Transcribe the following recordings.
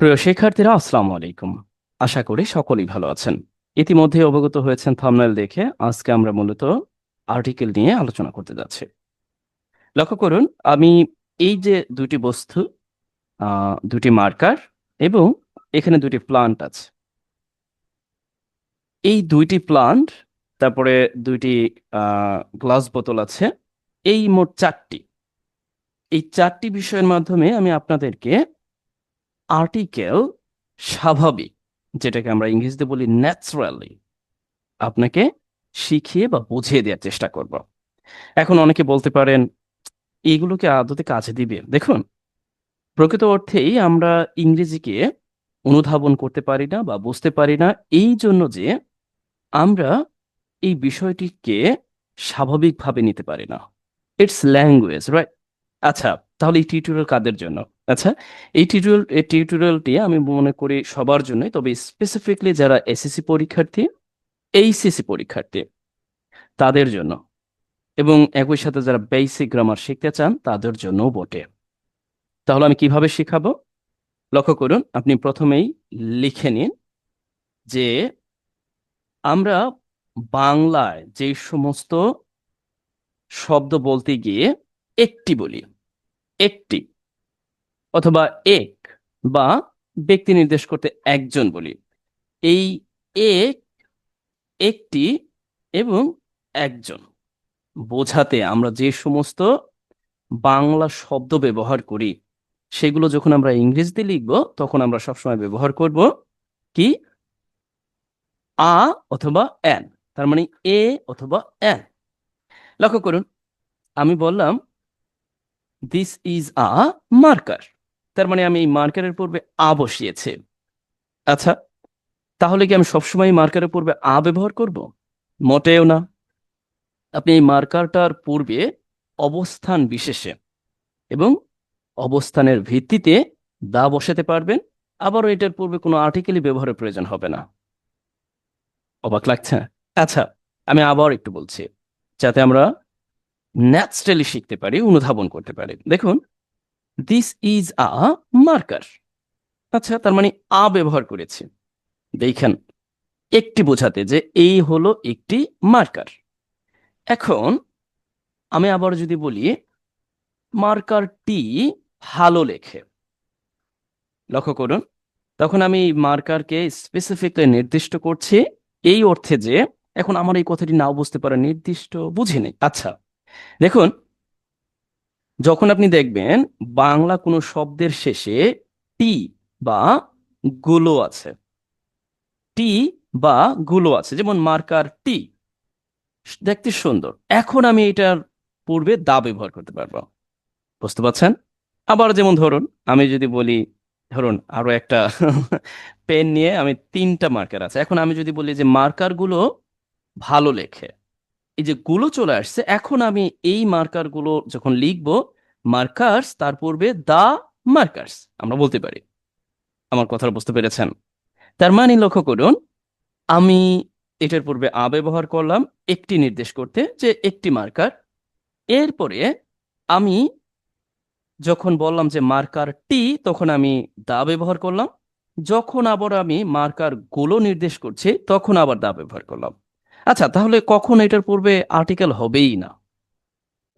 প্রিয় শিক্ষার্থীরা, আসসালামু আলাইকুম। আশা করি সকলেই ভালো আছেন। ইতিমধ্যে অবগত হয়েছেন থাম্বনেল দেখে আজকে আমরা মূলত আর্টিকেল নিয়ে আলোচনা করতে যাচ্ছি। লক্ষ্য করুন, আমি এই যে দুটি বস্তু দুটি মার্কার এবং এখানে দুটি প্লান্ট আছে। এই দুইটি প্লান্ট, তারপরে দুইটি গ্লাস বোতল আছে, এই মোট চারটি। এই চারটি বিষয়ের মাধ্যমে আমি আপনাদেরকে আর্টিকেল স্বাভাবিক, যেটাকে আমরা ইংরেজিতে বলি ন্যাচারালি আপনাকে শিখিয়ে বা বুঝিয়ে দেওয়ার চেষ্টা করব। এখন অনেকে বলতে পারেন, এইগুলোকে আদতে কাজে দিবে? দেখুন, প্রকৃত অর্থেই আমরা ইংরেজিকে অনুধাবন করতে পারি না বা বুঝতে পারি না, এই জন্য যে আমরা এই বিষয়টিকে স্বাভাবিকভাবে নিতে পারি না। ইটস ল্যাঙ্গুয়েজ রাইট আচ্ছা তাহলে এই টিউটোরিয়াল কাদের জন্য? আচ্ছা এই টিউটোরিয়াল এই টিউটোরিয়ালটি আমি মনে করি সবার জন্যই, তবে স্পেসিফিকলি যারা এসএসসি পরীক্ষার্থী এইচএসসি পরীক্ষার্থী, তাদের জন্য। এবং একই সাথে যারা বেসিক গ্রামার শিখতে চান, তাদের জন্যও বটে। তাহলে আমি কীভাবে শিখাবো? লক্ষ্য করুন, আপনি প্রথমেই লিখে নিন যে আমরা বাংলায় যে সমস্ত শব্দ বলতে গিয়ে একটি বলি। একটি অথবা এক বা ব্যক্তি নির্দেশ করতে একজন বলি। এই এক, একটি এবং একজন। বোঝাতে আমরা যে সমস্ত বাংলা শব্দ ব্যবহার করি, সেগুলো যখন আমরা ইংরেজিতে লিখব, তখন আমরা সবসময় ব্যবহার করব কি? আ অথবা অ্যান তার মানে এ অথবা অ্যান লক্ষ্য করুন, আমি বললাম দিস ইজ আ মার্কার তার মানে আমি এই মার্কারের পূর্বে আ বসিয়েছি। আচ্ছা তাহলে কি আমি সবসময় মার্কারের পূর্বে আ ব্যবহার করব? মোটেও না। আপনি এই মার্কারটার পূর্বে অবস্থান বিশেষে এবং অবস্থানের ভিত্তিতে দা বসাতে পারবেন। আবারও এটার পূর্বে কোনো আর্টিকেলই ব্যবহারের প্রয়োজন হবে না। অবাক লাগছে? আচ্ছা আমি আবার একটু বলছি। যাতে আমরা ন্যাচারালি শিখতে পারি, অনুধাবন করতে পারি। দেখুন দিস ইজ আ মার্কার আচ্ছা তার মানে আ ব্যবহার করেছি। দেখেন, একটি বোঝাতে যে এই হলো একটি মার্কার এখন, আমি আবার যদি বলি মার্কারটি ভালো লেখে। লক্ষ্য করুন, তখন আমি মার্কারকে স্পেসিফিকলি নির্দিষ্ট করছি, এই অর্থে যে, এখন আমার এই কথাটি নাও বুঝতে পারে নির্দিষ্ট, বুঝিনি। আচ্ছা দেখুন, যখন আপনি দেখবেন বাংলা কোনো শব্দের শেষে টি বা গুলো আছে, টি বা গুলো আছে, যেমন মার্কার টি, দেখতে সুন্দর। এখন আমি এটার পূর্বে দা ব্যবহার করতে পারব। বুঝতে পারছেন? আবার যেমন ধরুন, আমি যদি বলি, ধরুন আরও একটা পেন নিয়ে আমি তিনটা মার্কার আছে। এখন আমি যদি বলি যে মার্কারগুলো ভালো লেখে এই যে গুলো চলে আসছে, এখন আমি এই মার্কারগুলো যখন লিখব মার্কার্স তার পূর্বে দা মার্কার্স আমরা বলতে পারি। আমার কথা বুঝতে পেরেছেন? তার মানে লক্ষ্য করুন, আমি এটার পূর্বে আ ব্যবহার করলাম, একটি নির্দেশ করতে যে একটি মার্কার এরপরে আমি যখন বললাম যে মার্কার টি তখন আমি দা ব্যবহার করলাম। যখন আবার আমি মার্কারগুলো নির্দেশ করছি, তখন আবার দা ব্যবহার করলাম। আচ্ছা তাহলে কখন এটার পূর্বে আর্টিকেল হবেই না?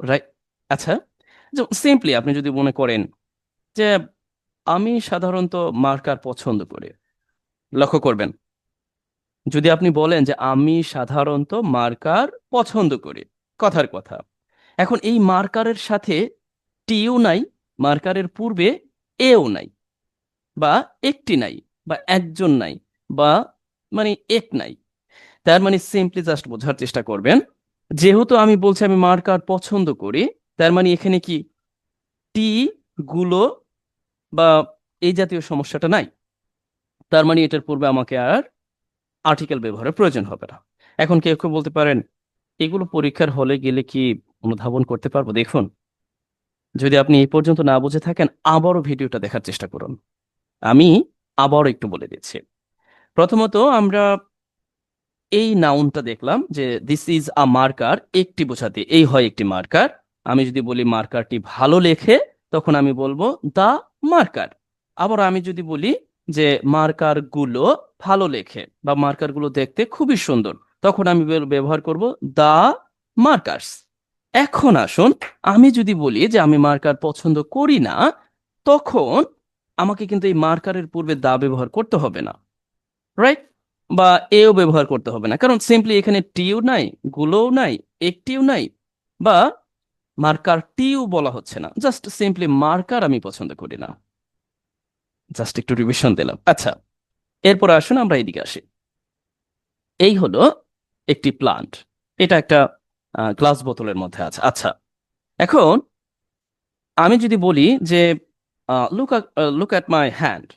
রাইট আচ্ছা সিম্পলি আপনি যদি মনে করেন যে আমি সাধারণত মার্কার পছন্দ করি, লক্ষ্য করবেন। যদি আপনি বলেন যে আমি সাধারণত মার্কার পছন্দ করি, কথার কথা। এখন এই মার্কারের সাথে টিও নাই মার্কারের পূর্বে এও নাই, বা একটি নাই, বা একজন নাই, বা মানে এক নাই। তার মানে সিম্পলি জাস্ট বোঝার চেষ্টা করবেন। যেহেতু আমি বলছি আমি মার্কার পছন্দ করি, তার মানে এখানে কি? টি গুলো বা এই জাতীয় সমস্যাটা নাই। তার মানে এটার পূর্বে আমাকে আর আর্টিকেল ব্যবহারের প্রয়োজন হবে না। এখন কেউ কেউ বলতে পারেন, এগুলো পরীক্ষার হলে গেলে কি অনুধাবন করতে পারব? দেখুন, যদি আপনি এই পর্যন্ত না বুঝে থাকেন, আবারও ভিডিওটা দেখার চেষ্টা করুন। আমি আবারও একটু বলে দিচ্ছি। প্রথমত আমরা এই নাউনটা দেখলাম যে দিস ইজ আ মার্কার একটি বোঝাতে, এই হয় একটি মার্কার আমি যদি বলি মার্কারটি ভালো লেখে, তখন আমি বলব দা মার্কার আবার আমি যদি বলি যে মার্কারগুলো ভালো লেখে বা মার্কারগুলো দেখতে খুবই সুন্দর, তখন আমি ব্যবহার করব দা মার্কার্স এখন আসুন, আমি যদি বলি যে আমি মার্কার পছন্দ করি না, তখন আমাকে কিন্তু এই মার্কারের পূর্বে দা ব্যবহার করতে হবে না। রাইট বা এও ব্যবহার করতে হবে না। কারণ সিম্পলি এখানে টিও নাই, গুলোও নাই, একটিও নাই বা মার্কার টিও বলা হচ্ছে না। জাস্ট সিম্পলি মার্কার আমি পছন্দ করি না। জাস্ট একটু রিভিশন দিলাম। আচ্ছা এরপর আসুন আমরা এদিকে আসি। এই হলো একটি প্লান্ট এটা একটা গ্লাস বোতলের মধ্যে আছে। আচ্ছা এখন আমি যদি বলি যে look look at my hand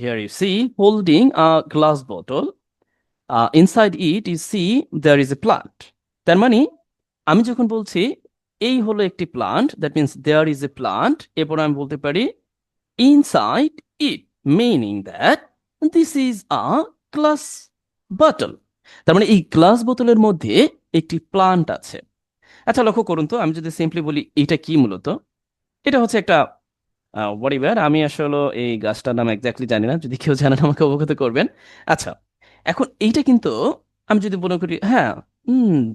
here you see holding a glass বোতল inside it you see there is a plant তার মানে আমি যখন বলছি, এই হলো একটি plant that means there is a plant এরপর আমি বলতে পারি inside it meaning that this is a glass bottle তার মানে এই গ্লাস বোতলের মধ্যে একটি প্লান্ট আছে। আচ্ছা লক্ষ্য করুন তো, আমি যদি সিম্পলি বলি, এটা কি মূলত? এটা হচ্ছে একটা ওয়ারিবার আমি আসলে এই গাছটার নাম এক্স্যাক্টলি জানি না। যদি কেউ জানেন, আমাকে অবগত করবেন। আচ্ছা এখন এইটা কিন্তু আমি যদি মনে করি হ্যাঁ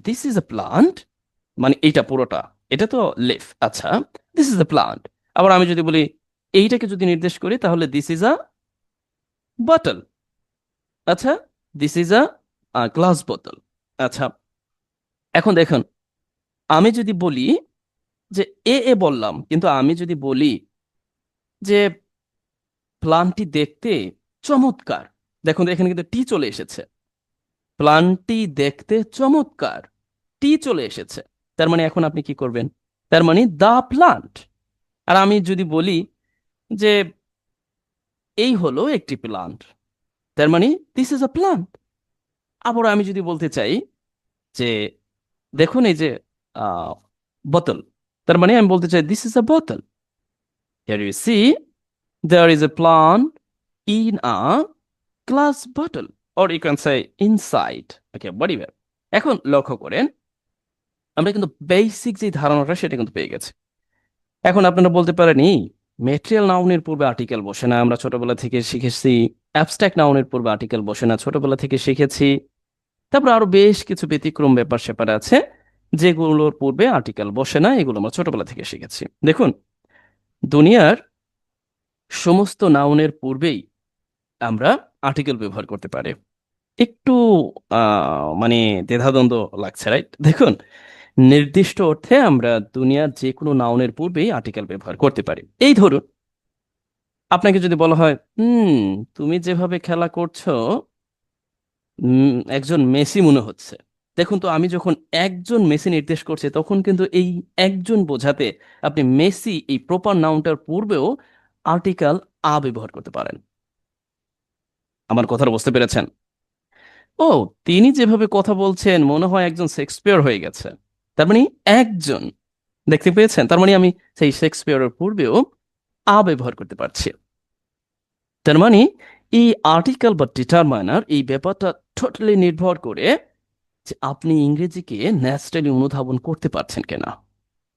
দিস ইজ এ প্লান্ট মানে এইটা পুরোটা, এটা তো লিফ আচ্ছা দিস ইজ এ প্লান্ট আবার আমি যদি বলি, এইটাকে যদি নির্দেশ করি, তাহলে দিস ইজ আ বটল আচ্ছা দিস ইজ আ গ্লাস বোতল আচ্ছা এখন দেখুন, আমি যদি বলি যে, এ এ বললাম, কিন্তু আমি যদি বলি যে প্লান্টটি দেখতে চমৎকার। দেখুন, এখানে কিন্তু টি চলে এসেছে। প্লান্টটি দেখতে চমৎকার। টি চলে এসেছে। তার মানে এখন আপনি কি করবেন? তার মানে দা প্লান্ট আর আমি যদি বলি যে এই হলো একটি প্লান্ট তার মানে দিস ইজ আ প্লান্ট আবার আমি যদি বলতে চাই যে দেখুন এই যে বোতল তার মানে আমি বলতে চাই দিস ইজ আ বোতল here you see there is a plant in a glass bottle or you can say inside okay body এখন লক্ষ্য করেন, আমরা কিন্তু বেসিক যে ধারণাটা, সেটা কিন্তু পেয়ে গেছি। এখন আপনারা বলতে পারেন, এই মেটেরিয়াল নাউনের পূর্বে আর্টিকেল বসে না, আমরা ছোটবেলা থেকে শিখেছি অ্যাবস্ট্রাক্ট নাউনের পূর্বে আর্টিকেল বসে না, ছোটবেলা থেকে শিখেছি। তারপর আরও বেশ কিছু ব্যতিক্রম ব্যাপার স্যাপার আছে, যেগুলোর পূর্বে আর্টিকেল বসে না, এগুলো আমরা ছোটবেলা থেকে শিখেছি। দেখুন দুনিয়ার সমস্ত নাউনের পূর্বেই আমরা আর্টিকেল ব্যবহার করতে পারি। একটু মানে দ্বিধাদ্বন্দ্ব লাগছে রাইট দেখুন, নির্দিষ্ট অর্থে আমরা দুনিয়ার যে কোনো নাউনের পূর্বেই আর্টিকেল ব্যবহার করতে পারি। এই ধরুন, আপনাকে যদি বলা হয়, হুম, তুমি যেভাবে খেলা করছ একজন মেসি মনে হচ্ছে। দেখুন তো, আমি যখন একজন মেসি নির্দেশ করছি, তখন কিন্তু এই একজন বোঝাতে আপনি মেসি এই প্রপার নাউনটার পূর্বেও আর্টিকেল আ ব্যবহার করতে পারেন। আমার কথাটা বুঝতে পেরেছেন? ও, তিনি যেভাবে কথা বলছেন, মনে হয় একজন শেক্সপিয়ার হয়ে গেছে। তার মানে একজন। দেখতে পেয়েছেন? তার মানে আমি সেই শেক্সপিয়ারের পূর্বেও আ ব্যবহার করতে পারছি। তার মানে এই আর্টিকেল বা ডিটারমাইনার এই ব্যাপারটা টোটালি নির্ভর করে যে আপনি ইংরেজিকে ন্যাচারালি অনুধাবন করতে পারছেন কিনা?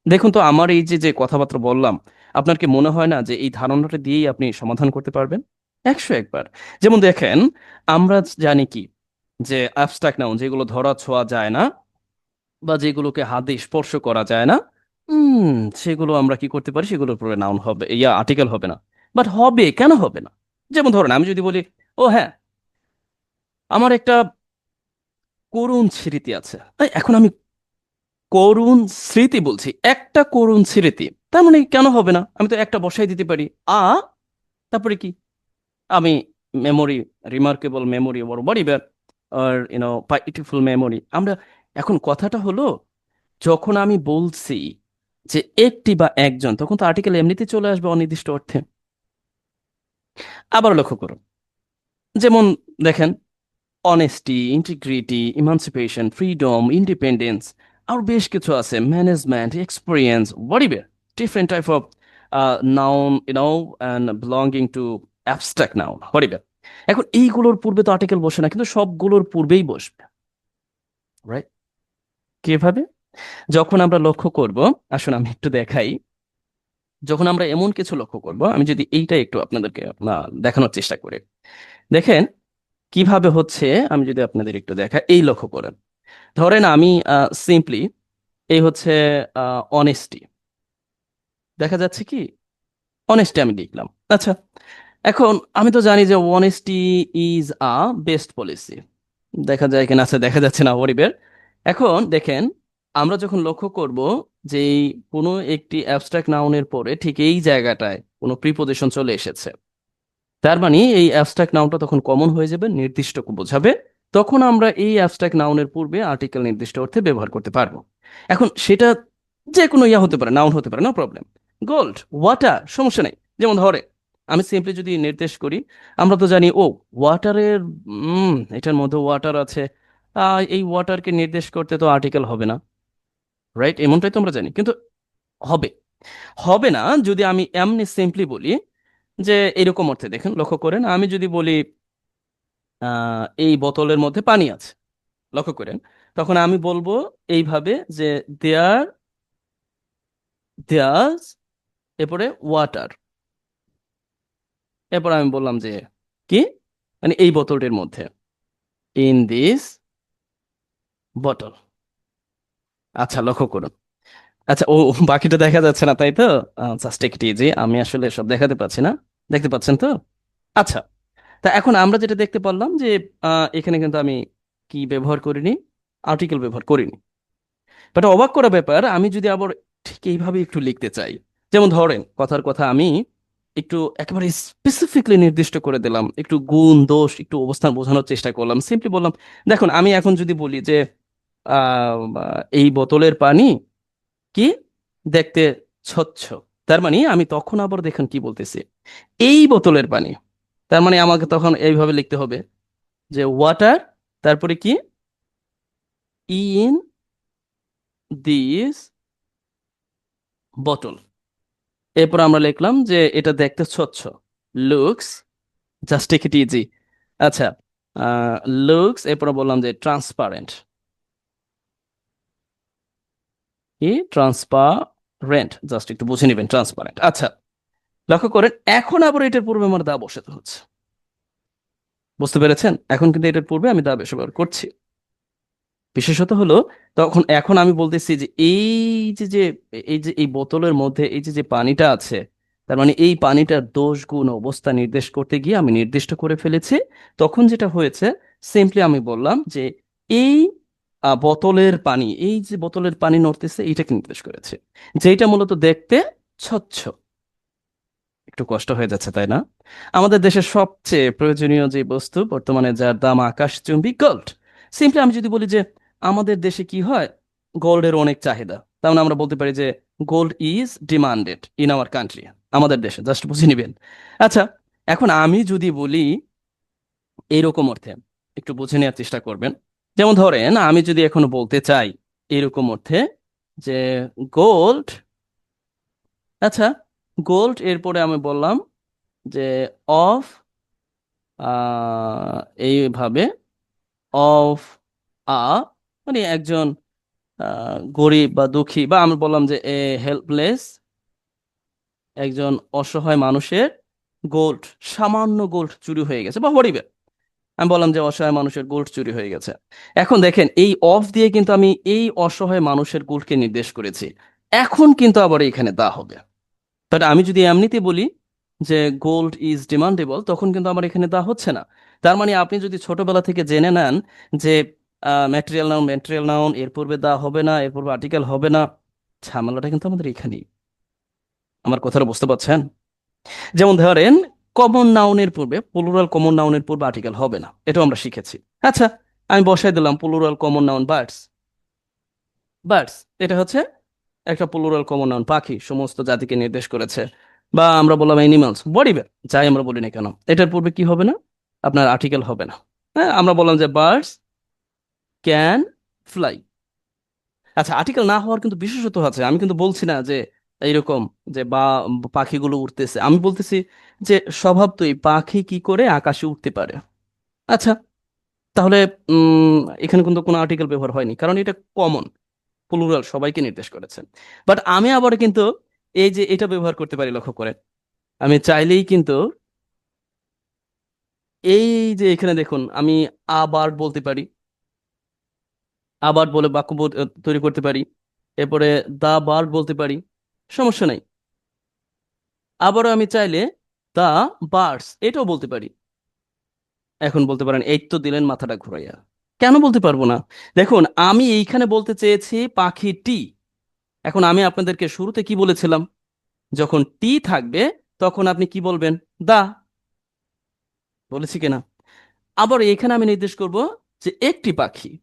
দেখুন তো, আমার এই যে যে কথাবার্তা বললাম, আপনার কি মনে হয় না যে এই ধারণাটা দিয়েই আপনি সমাধান করতে পারবেন? একশো একবার। যেমন দেখেন, আমরা জানি কি যে অ্যাবস্ট্রাক্ট নাউন যেগুলো ধরা ছোঁয়া যায় না বা যেগুলোকে হাতে স্পর্শ করা যায় না সেগুলো আমরা কি করতে পারি? সেগুলোর উপরে নাউন হবে, ইয়া আর্টিকেল হবে না। বাট হবে, কেন হবে না? যেমন ধরেন, আমি যদি বলি, ও হ্যাঁ আমার একটা করুণ স্মৃতি আছে। এখন আমি করুণ স্মৃতি বলছি। একটা করুণ স্মৃতি। তার মানে কেন হবে না? আমি তো একটা বসাই দিতে পারি। আ, তারপরে কি? আমি memory remarkable memory or body ব্যার আর ইউনো বিউটিফুল মেমোরি আমরা, এখন কথাটা হলো, যখন আমি বলছি যে একটি বা একজন, তখন তো আর্টিকেল এমনিতে চলে আসবে অনির্দিষ্ট অর্থে। আবার লক্ষ্য করুন। যেমন দেখেন honesty integrity emancipation freedom independence আর বেশ কিছু আছে management experience ওয়ারিবে different type of noun you know and belonging to abstract noun ওয়ারিবে এখন এইগুলোর পূর্বে তো আর্টিকেল বসে না, কিন্তু সবগুলোর পূর্বেই বসবে রাইট কীভাবে? যখন আমরা লক্ষ্য করব, আসুন আমি একটু দেখাই, যখন আমরা এমন কিছু লক্ষ্য করব, আমি যদি এইটা একটু আপনাদেরকে দেখানোর চেষ্টা করি। দেখেন কীভাবে হচ্ছে, আমি যদি আপনাদের একটু দেখা এই লক্ষ্য করেন। ধরেন আমি সিম্পলি এই হচ্ছে অনেস্টি দেখা যাচ্ছে কি অনেস্টি আমি লিখলাম। আচ্ছা এখন আমি তো জানি যে honesty is a best policy দেখা যায় কিনা আচ্ছা দেখা যাচ্ছে না গরিবের এখন দেখেন, আমরা যখন লক্ষ্য করব যে কোনো একটি অ্যাবস্ট্রাক্ট নাউনের পরে ঠিক এই জায়গাটায় কোনো প্রিপোজিশন চলে এসেছে। তার মানে এই অ্যাবস্ট্রাক্ট নাউনটা তখন কমন হয়ে যাবে, নির্দিষ্ট বোঝাবে। তখন আমরা এই অ্যাবস্ট্রাক্ট নাউনের পূর্বে আর্টিকেল নির্দিষ্ট অর্থে ব্যবহার করতে পারব। এখন সেটা যে কোনো ইয়া হতে পারে নাউন হতে পারে নো প্রবলেম গোল্ড ওয়াটার সমস্যা নেই। যেমন ধরে, আমি সিম্পলি যদি নির্দেশ করি, আমরা তো জানি, ও ওয়াটারের এটার মধ্যে ওয়াটার আছে। এই ওয়াটারকে নির্দেশ করতে তো আর্টিকেল হবে না। রাইট এমনটাই তো আমরা জানি। কিন্তু হবে। হবে না, যদি আমি এমনি সিম্পলি বলি যে এরকম অর্থে দেখেন, লক্ষ্য করেন, আমি যদি বলি এই বোতলের মধ্যে পানি আছে, লক্ষ্য করেন, তখন আমি বলব এইভাবে যে দেয়ার দেয়াজ এরপরে ওয়াটার এরপর আমি বললাম যে কি? মানে এই বোতলটির মধ্যে ইন দিস বটল আচ্ছা লক্ষ্য করুন। আচ্ছা ও, বাকিটা দেখা যাচ্ছে না, তাই তো? জাস্ট একটি যে আমি আসলে সব দেখাতে পাচ্ছি না। দেখতে পাচ্ছেন তো? আচ্ছা তা এখন আমরা যেটা দেখতে পারলাম যে এখানে কিন্তু আমি কি ব্যবহার করিনি? আর্টিকেল ব্যবহার করিনি। বাট অবাক করা ব্যাপার, আমি যদি আবার ঠিক এইভাবে একটু লিখতে চাই, যেমন ধরেন, কথার কথা আমি একটু একেবারে স্পেসিফিকলি নির্দিষ্ট করে দিলাম, একটু গুণ, দোষ, একটু অবস্থান বোঝানোর চেষ্টা করলাম সিম্পলি বললাম, দেখুন, আমি এখন যদি বলি যে এই বোতলের পানি কি দেখতে স্বচ্ছ? তার মানে আমি তখন আবার দেখেন কি বলতেছি? এই বোতলের পানি। তার মানে আমাকে তখন এইভাবে লিখতে হবে যে ওয়াটার তারপরে কি? ইন দিস বটল এরপর আমরা লিখলাম যে এটা দেখতে স্বচ্ছ। লুকস জাস্ট ইট ইজি আচ্ছা লুকস এরপর বললাম যে ট্রান্সপারেন্ট কি? ট্রান্সপারেন্ট জাস্ট একটু বুঝে নেবেন ট্রান্সপারেন্ট আচ্ছা লক্ষ্য করেন, এখন আবার এটার পূর্বে আমার দা বসাতে হচ্ছে। বুঝতে পেরেছেন? এখন কিন্তু এটার পূর্বে আমি দা বেশ ব্যবহার করছি। বিশেষত হলো, তখন এখন আমি বলতেছি যে এই যে যে, এই যে, এই বোতলের মধ্যে এই যে যে পানিটা আছে, তার মানে এই পানিটার দোষ গুণ অবস্থা নির্দেশ করতে গিয়ে আমি নির্দিষ্ট করে ফেলেছি। তখন যেটা হয়েছে সিম্পলি আমি বললাম যে এই বোতলের পানি, এই যে বোতলের পানি নড়তেছে এইটাকে নির্দেশ করেছে। যেটা মূলত দেখতে স্বচ্ছ। একটু কষ্ট হয়ে যাচ্ছে, তাই না? আমাদের দেশের সবচেয়ে প্রয়োজনীয় যে বস্তু বর্তমানে যার দাম আকাশচুম্বী গোল্ড সিম্পলি আমি যদি বলি যে আমাদের দেশে কি হয়? গোল্ডের অনেক চাহিদা। তার মানে আমরা বলতে পারি যে gold is demanded in our country আমাদের দেশে। জাস্ট বুঝে নিবেন। আচ্ছা এখন আমি যদি বলি এইরকম অর্থে, একটু বুঝে নেওয়ার চেষ্টা করবেন। যেমন ধরেন, আমি যদি এখন বলতে চাই এরকম অর্থে যে গোল্ড আচ্ছা গোল্ড এরপরে আমি বললাম যে অফ এইভাবে অফ আ মানে একজন গরিব বা দুঃখী বা আমি বললাম যে এ হেল্পলেস একজন অসহায় মানুষের গোল্ড সামান্য গোল্ড চুরি হয়ে গেছে বা হরিবে আমি বললাম যে অসহায় মানুষের গোল্ড চুরি হয়ে গেছে। এখন দেখেন, এই অফ দিয়ে কিন্তু আমি এই অসহায় মানুষের গোল্ডকে নির্দেশ করেছি। এখন কিন্তু আবার এখানে দা হবে। বাট আমি যদি এমনিতে বলি যে গোল্ড ইজ ডিমান্ডেবল তখন কিন্তু আমার এখানে দা হচ্ছে না। তার মানে আপনি যদি ছোটবেলা থেকে জেনে নেন যে ম্যাটেরিয়াল নাউন ম্যাটেরিয়াল নাউন এর পূর্বে দা হবে না, এর পূর্বে আর্টিকেল হবে না, ঝামেলাটা কিন্তু আমাদের এখানেই। আমার কথাটা বুঝতে পারছেন? যেমন ধরেন কমন নাউনের পূর্বে প্লুরাল কমন নাউনের পূর্বে আর্টিকেল হবে না। এটাও আমরা শিখেছি। আচ্ছা আমি বসাই দিলাম plural common noun birds birds এটা হচ্ছে একটা প্লুরাল কমন নাউন পাখি, সমস্ত জাতিকে নির্দেশ করেছে। বা আমরা বললাম অ্যানিমালস বডিবে যাই আমরা বলি না কেন। এটার পূর্বে কি হবে না? আপনার আর্টিকেল হবে না। হ্যাঁ আমরা বললাম যে বার্ডস ক্যান ফ্লাই আচ্ছা আর্টিকেল না হওয়ার কিন্তু বিশেষত্ব আছে। আমি কিন্তু বলছি না যে এইরকম যে বা, পাখিগুলো উঠতেছে আমি বলতেছি যে স্বভাবতই পাখি কি করে আকাশে উঠতে পারে। আচ্ছা তাহলে এখানে কিন্তু কোনো আর্টিকেল ব্যবহার হয়নি, কারণ এটা কমন প্লুরাল সবাইকে নির্দেশ করেছে। বাট আমি আবার কিন্তু এই যে এটা ব্যবহার করতে পারি লক্ষ্য করে, আমি চাইলেই কিন্তু এই যে এখানে দেখুন, আমি আবার বলতে পারি, আবার বলে বাক্য তৈরি করতে পারি, এরপরে দা বার্ড বলতে পারি, সমস্যা নাই। আবারও আমি চাইলে দা বার্ডস এটাও বলতে পারি। এখন বলতে পারেন, এই তো দিলেন মাথাটা ঘুরাইয়া। কেন বলতে পারব না? দেখুন, আমি এইখানে বলতে চেয়েছি পাখিটি এখন আমি আপনাদেরকে শুরুতে কি বলেছিলাম? যখন টি থাকবে, তখন আপনি কি বলবেন? দা। বলেছি কিনা? আবার এখানে আমি নির্দেশ করব যে একটি পাখি।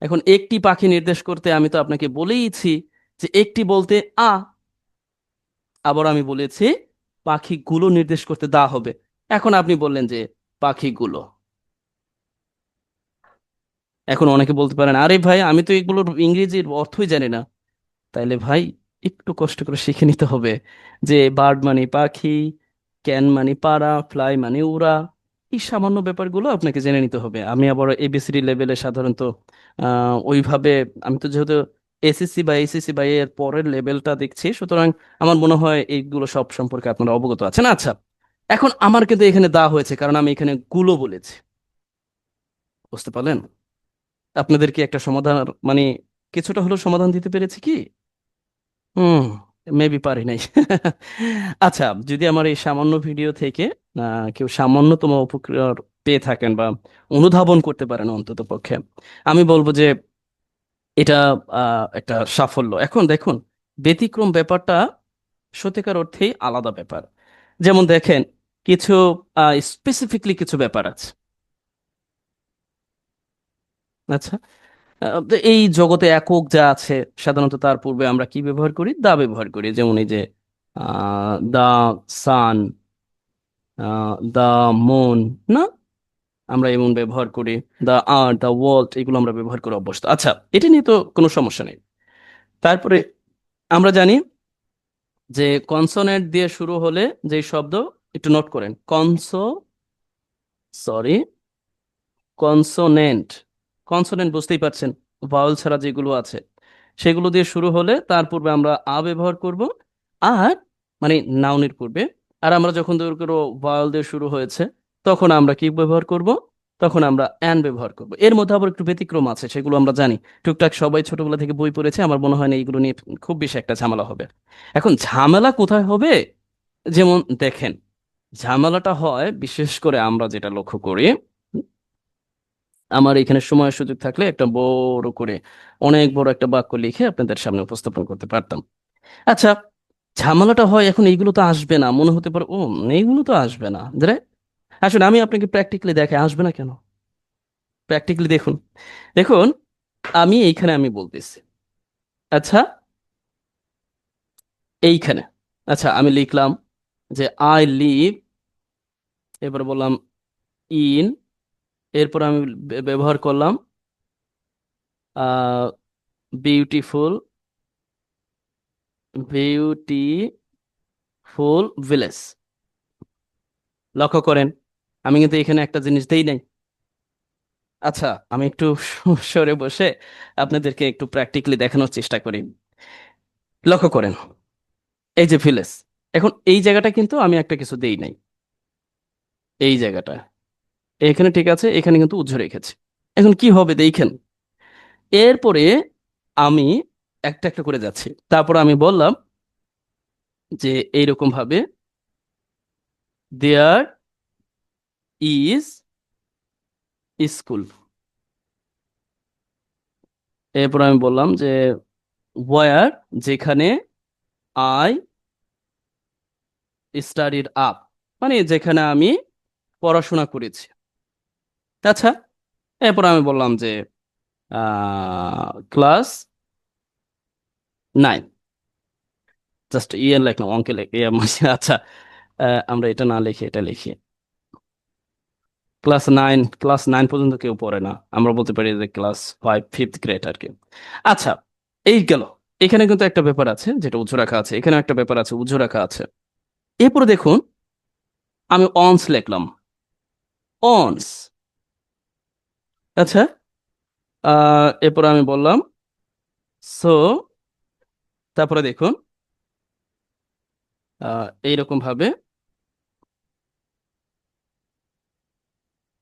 এখন একটি পাখি নির্দেশ করতে আমি তো আপনাকে বলেইছি যে একটি বলতে আ। আবার আমি বলেছি পাখিগুলো নির্দেশ করতে দা হবে। এখন আপনি বললেন যে পাখিগুলো। এখন অনেকে বলতে পারেন, আরে ভাই, আমি তো এগুলোর ইংরেজির অর্থই জানি না। তাইলে ভাই, একটু কষ্ট করে শিখে নিতে হবে যে বার্ড মানে পাখি, ক্যান মানে পাড়া, ফ্লাই মানে উড়া, এই সামান্য ব্যাপারগুলো আপনাকে জেনে নিতে হবে। আমি আবার এবিসিডি লেভেলে সাধারণত ওইভাবে, আমি তো যেহেতু এসএসসি বা এইচএসসি বা এর পরের লেভেলটা দেখছি। সুতরাং আমার মনে হয় এইগুলো সব সম্পর্কে আপনারা অবগত আছেন। আচ্ছা এখন আমার কিন্তু এখানে দা হয়েছে, কারণ আমি এখানে গুলো বলেছি। বুঝতে পারলেন? আপনাদের কি একটা সমাধান মানে কিছুটা হলেও সমাধান দিতে পেরেছি কি? হুম মেবি পারি নাই। আচ্ছা যদি আমার এই সামান্য ভিডিও থেকে কেউ সামান্যতম উপকার পেয়ে থাকেন বা অনুধাবন করতে পারেন অন্তত পক্ষে আমি বলব যে এটা একটা সাফল্য। এখন দেখুন, ব্যতিক্রম ব্যাপারটা সত্যিকার অর্থেই আলাদা ব্যাপার। যেমন দেখেন, কিছু স্পেসিফিকলি কিছু ব্যাপার আছে। আচ্ছা এই জগতে একক যা আছে, সাধারণত তার পূর্বে আমরা কি ব্যবহার করি? দা ব্যবহার করি। যেমন এই যে দা, সান দা, মন, না? আমরা এমন ব্যবহার করি দা আর্থ দা ওয়ার্ল্ড এগুলো আমরা ব্যবহার করে অভ্যস্ত। আচ্ছা এটা নিয়ে তো কোনো সমস্যা নেই। তারপরে আমরা জানি যে কনসোনেন্ট দিয়ে শুরু হলে যে শব্দ, একটু নোট করেন। কনসো সরি কনসোনেন্ট কনসোনেন্ট বুঝতেই পারছেন ভাওয়েল ছাড়া যেগুলো আছে, সেগুলো দিয়ে শুরু হলে তার পূর্বে আমরা আ ব্যবহার করব, আর মানে নাউনের পূর্বে। আর আমরা যখন ধর ভাওয়েল দিয়ে শুরু হয়েছে তখন আমরা কি ব্যবহার করব? তখন আমরা অ্যান ব্যবহার করব। এর মধ্যে আবার একটু ব্যতিক্রম আছে, সেগুলো আমরা জানি। টুকটাক সবাই ছোটবেলা থেকে বই পড়েছে, আমার মনে হয় না এইগুলো নিয়ে খুব বেশি একটা ঝামেলা হবে। এখন ঝামেলা কোথায় হবে? যেমন দেখেন, ঝামেলাটা হয়, বিশেষ করে আমরা যেটা লক্ষ্য করি, আমার এখানে সময় সুযোগ থাকলে একটা বড় করে, অনেক বড় একটা বাক্য লিখে আপনাদের সামনে উপস্থাপন করতে পারতাম। আচ্ছা ঝামেলাটা হয়, এখন এইগুলো তো আসবে না, মনে হতে পারে ও এইগুলো তো আসবে না। আসলে আমি আপনাকে প্র্যাকটিক্যালি দেখে আসবে না কেন? প্র্যাকটিক্যালি দেখুন। দেখুন, আমি এইখানে আমি বলতেছি। আচ্ছা? এইখানে। আচ্ছা আমি লিখলাম যে আই লিভ এবার বললাম ইন এরপর আমি ব্যবহার করলাম বিউটিফুল বিউটিফুল ভিলেজ লক্ষ্য করেন। আমি কিন্তু এখানে একটা জিনিস দেই নাই। আচ্ছা আমি একটু সরে বসে আপনাদেরকে একটু প্র্যাকটিক্যালি দেখানোর চেষ্টা করি। লক্ষ্য করেন, এই যে ভিলেজ এখন এই জায়গাটা কিন্তু আমি একটা কিছু দেই নাই। এই জায়গাটা, এখানে ঠিক আছে, এখানে কিন্তু উজ্জ্ব রেখেছি। এখন কি হবে দেখেন, এরপরে আমি একটা একটা করে যাচ্ছি। তারপর আমি বললাম যে এইরকম ভাবে দেয়ার ইজ স্কুল এরপর আমি বললাম যে ওয়ার যেখানে আই স্টাডিড আপ মানে যেখানে আমি পড়াশোনা করেছি। আচ্ছা এরপর আমি বললাম যে ক্লাস নাইন জাস্ট ইয়ে লিখলাম, অঙ্কে লিখে আচ্ছা আমরা এটা না লিখে এটা লিখি। ক্লাস নাইন ক্লাস নাইন পর্যন্ত কেউ পড়ে না। আমরা বলতে পারি যে ক্লাস ফাইভ, ফিফথ গ্রেড আর কি আচ্ছা এই গেল। এখানে কিন্তু একটা ব্যাপার আছে, যেটা উজ্জ্ব রাখা আছে। এখানে একটা ব্যাপার আছে উজ্জ্ব রাখা আছে। এরপরে দেখুন, আমি অনস লিখলাম। অনস আচ্ছা এরপর আমি বললাম সো তারপরে দেখুন এইরকম ভাবে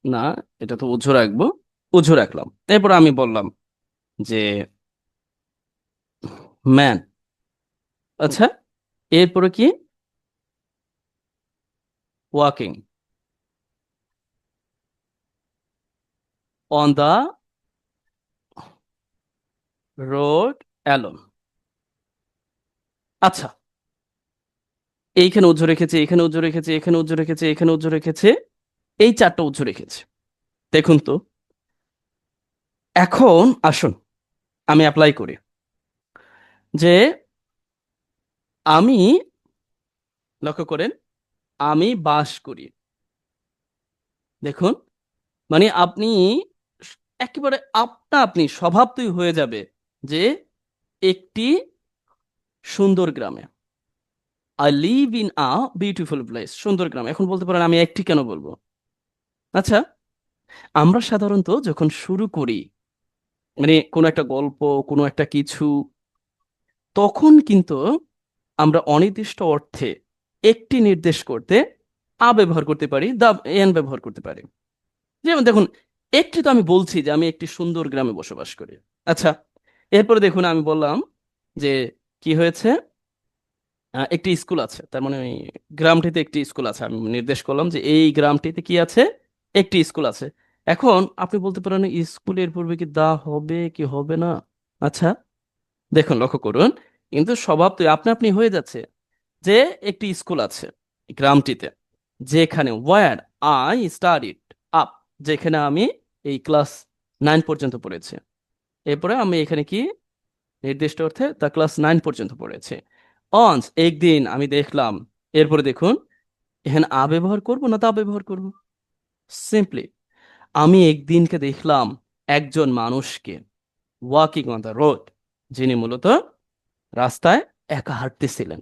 না, এটা তো উঁচু রাখব। উঁচু রাখলাম। এরপর আমি বললাম যে, ম্যান। আচ্ছা এরপরে কি? Walking. On the road alone. আচ্ছা এইখানে উজ্জ্ব রেখেছে এখানে উজ্জ্ব রেখেছে এখানে উজ্জ্ব রেখেছে এখানে উজ্জ্ব রেখেছে। এই চারটা উজ্জ্ব রেখেছে। দেখুন তো। এখন আসুন, আমি অ্যাপ্লাই করি। যে আমি, লক্ষ্য করেন, আমি বাস করি। দেখুন মানে আপনি একেবারে আপনা আপনি স্বভাবতই হয়ে যাবে যে একটি সুন্দর গ্রামে। I live in a beautiful place সুন্দর গ্রাম। এখন বলতে পারেন, আমি একটি কেন বলব? আচ্ছা আমরা সাধারণত যখন শুরু করি মানে কোনো একটা গল্প, কোনো একটা কিছু, তখন কিন্তু আমরা অনির্দিষ্ট অর্থে একটি নির্দেশ করতে আ ব্যবহার করতে পারি, দা, এন ব্যবহার করতে পারি। যেমন দেখুন, একটি তো আমি বলছি যে আমি একটি সুন্দর গ্রামে বসবাস করি। আচ্ছা এরপরে দেখুন আমি বললাম যে কি হয়েছে? একটি স্কুল আছে, তার মানে ওই গ্রামটিতে একটি স্কুল আছে। আমি নির্দেশ করলাম যে এই গ্রামটিতে কি আছে? একটি স্কুল আছে। এখন আপনি বলতে পারেন স্কুলের পূর্বে কি দা হবে কি হবে না? আচ্ছা দেখুন, লক্ষ্য করুন। কিন্তু স্বভাব তো আপনি আপনি হয়ে যাচ্ছে যে একটি স্কুল আছে গ্রামটিতে, যেখানে ওয়ার আই স্টাডিড আপ যেখানে আমি এই ক্লাস নাইন পর্যন্ত পড়েছি। এরপরে আমি এখানে কি? নির্দিষ্ট অর্থে তা ক্লাস নাইন পর্যন্ত পড়েছি। অনস একদিন আমি দেখলাম, এরপরে দেখুন, এখানে আ ব্যবহার করব না তা ব্যবহার করব? সিম্পলি আমি একদিনকে দেখলাম একজন মানুষকে ওয়াকিং অন দ্য রোড যিনি মূলত রাস্তায় একা হাঁটতেছিলেন।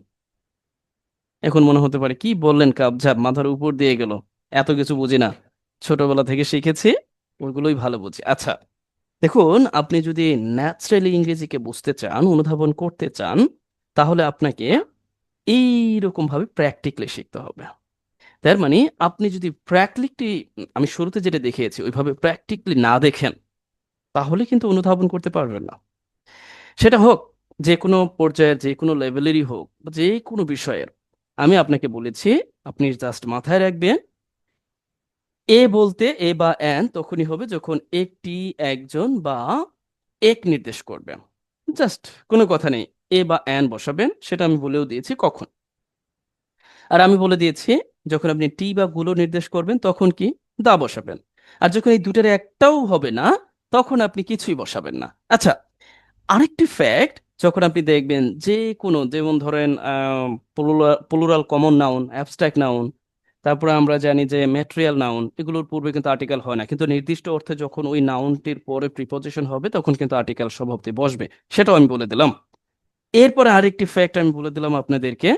এখন মনে হতে পারে, কি বললেন কাবঝাপ মাথার উপর দিয়ে গেল। এত কিছু বুঝি না। ছোটবেলা থেকে শিখেছি ওইগুলোই ভালো বুঝি। আচ্ছা দেখুন, আপনি যদি ন্যাচারালি ইংরেজিকে বুঝতে চান, অনুধাবন করতে চান, তাহলে আপনাকে এইরকম ভাবে প্র্যাকটিক্যালি শিখতে হবে। তার মানে আপনি যদি প্র্যাকটিক্যালি আমি শুরুতে যেটা দেখিয়েছি, ওইভাবে প্র্যাকটিক্যালি না দেখেন, তাহলে কিন্তু অনুধাবন করতে পারবেন না। সেটা হোক, যে কোনো পর্যায়ের যে কোনো লেভেলেরই হোক, বা যে কোনো বিষয়ের, আমি আপনাকে বলেছি, আপনি জাস্ট মাথায় রাখবেন, এ বলতে এ বা এন তখনই হবে যখন একটি, একজন বা এক নির্দেশ করবে জাস্ট কোনো কথা নেই, এ বা এন বসাবেন, সেটা আমি বলেও দিয়েছি কখন। আর আমি বলে দিয়েছি যখন আপনি টি বা গুলো নির্দেশ করবেন, তখন কি? দা বসাবেন। আর যখন এই দুটার একটাও হবে না, তখন আপনি কিছুই বসাবেন না। আচ্ছা আরেকটি ফ্যাক্ট যখন আপনি দেখবেন যে কোনো, যেমন ধরেন plural common noun abstract noun তারপরে আমরা জানি যে ম্যাটেরিয়াল নাউন এগুলোর পূর্বে কিন্তু আর্টিকেল হয় না। কিন্তু নির্দিষ্ট অর্থে যখন ওই নাউনটির পরে প্রিপোজিশন হবে, তখন কিন্তু আর্টিকেল স্বভাবতে বসবে। সেটাও আমি বলে দিলাম। এরপরে আরেকটি ফ্যাক্ট আমি বলে দিলাম আপনাদেরকে।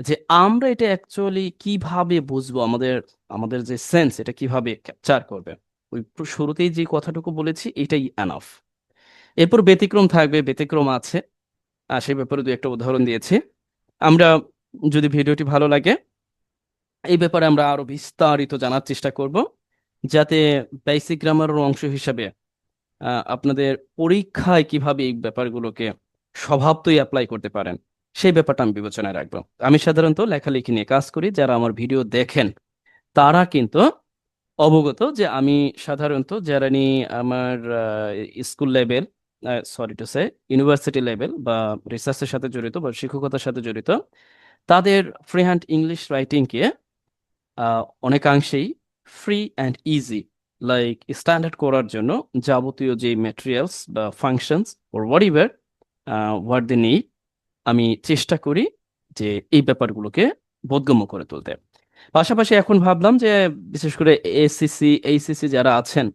যে আমরা এটা অ্যাকচুয়ালি কীভাবে বুঝব? আমাদের আমাদের যে সেন্স এটা কীভাবে ক্যাপচার করবে? ওই শুরুতেই যে কথাটুকু বলেছি, এটাই এনাফ এরপর ব্যতিক্রম থাকবে, ব্যতিক্রম আছে। আর সেই ব্যাপারে দু একটা উদাহরণ দিয়েছি। আমরা যদি ভিডিওটি ভালো লাগে, এই ব্যাপারে আমরা আরও বিস্তারিত জানার চেষ্টা করব। যাতে বেসিক গ্রামারের অংশ হিসাবে আপনাদের পরীক্ষায় কীভাবে এই ব্যাপারগুলোকে স্বভাবতই অ্যাপ্লাই করতে পারেন। সেই ব্যাপারটা আমি বিবেচনায় রাখব। আমি সাধারণত লেখালেখি নিয়ে কাজ করি, যারা আমার ভিডিও দেখেন, তারা কিন্তু অবগত যে আমি সাধারণত যারা নিয়ে আমার school level sorry to say university level বা রিসার্চের সাথে জড়িত বা শিক্ষকতার সাথে জড়িত, তাদের ফ্রি হ্যান্ড ইংলিশ রাইটিংকে অনেকাংশেই free and easy like standard করার জন্য যাবতীয় যে মেটেরিয়ালস বা functions or whatever what they need আমি চেষ্টা করি যে এই ব্যাপারগুলোকে বোধগম্য করে তুলতে। পাশাপাশি এখন ভাবলাম যে বিশেষ করে এসিসি এইসিসি যারা আছেন,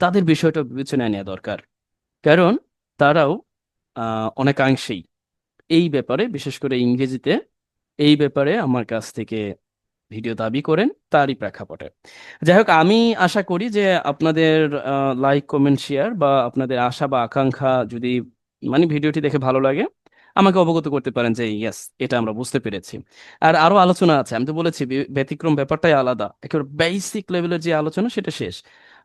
তাদের বিষয়টা বিবেচনায় নেওয়া দরকার। কারণ তারাও অনেকাংশেই এই ব্যাপারে, বিশেষ করে ইংরেজিতে এই ব্যাপারে আমার কাছ থেকে ভিডিও দাবি করেন, তারই প্রেক্ষাপটে। যাই হোক, আমি আশা করি যে আপনাদের লাইক কমেন্ট শেয়ার বা আপনাদের আশা বা আকাঙ্ক্ষা যদি মানে ভিডিওটি দেখে ভালো লাগে আমাকে অবগত করতে পারেন যে, ইয়েস, এটা আমরা বুঝতে পেরেছি। আর আরও আলোচনা আছে, আমি তো বলেছি ব্যতিক্রম ব্যাপারটাই আলাদা। একেবারে বেসিক লেভেলের যে আলোচনা, সেটা শেষ।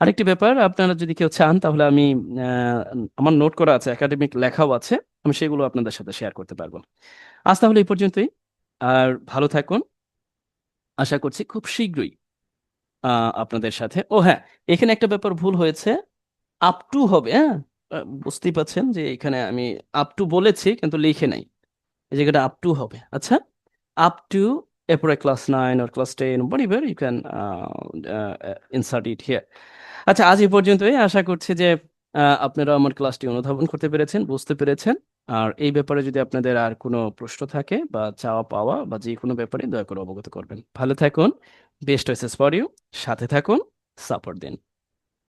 আরেকটি ব্যাপার, আপনারা যদি কেউ চান, তাহলে আমি আমার নোট করা আছে একাডেমিক লেখাও আছে, আমি সেগুলো আপনাদের সাথে শেয়ার করতে পারব। আজ তাহলে এই পর্যন্তই, আর ভালো থাকুন। আশা করছি খুব শীঘ্রই আপনাদের সাথে, ও হ্যাঁ এখানে একটা ব্যাপার ভুল হয়েছে আপ টু হবে হ্যাঁ? বুঝতেই পাচ্ছেন যে এখানে আমি আপ টু বলেছি কিন্তু লিখে নাই। এই জায়গাটা আপ টু হবে। আচ্ছা আপ টু এরপরে class nine or class ten you can uh, uh, insert it here আচ্ছা আজ এই পর্যন্তই। আশা করছি যে আপনারা আমার ক্লাসটি অনুধাবন করতে পেরেছেন বুঝতে পেরেছেন। আর এই ব্যাপারে যদি আপনাদের আর কোনো প্রশ্ন থাকে বা চাওয়া পাওয়া বা যে কোনো ব্যাপারে দয়া করে অবগত করবেন। ভালো থাকুন বেস্ট উইসেস ফর ইউ সাথে থাকুন সাপোর্ট দিন।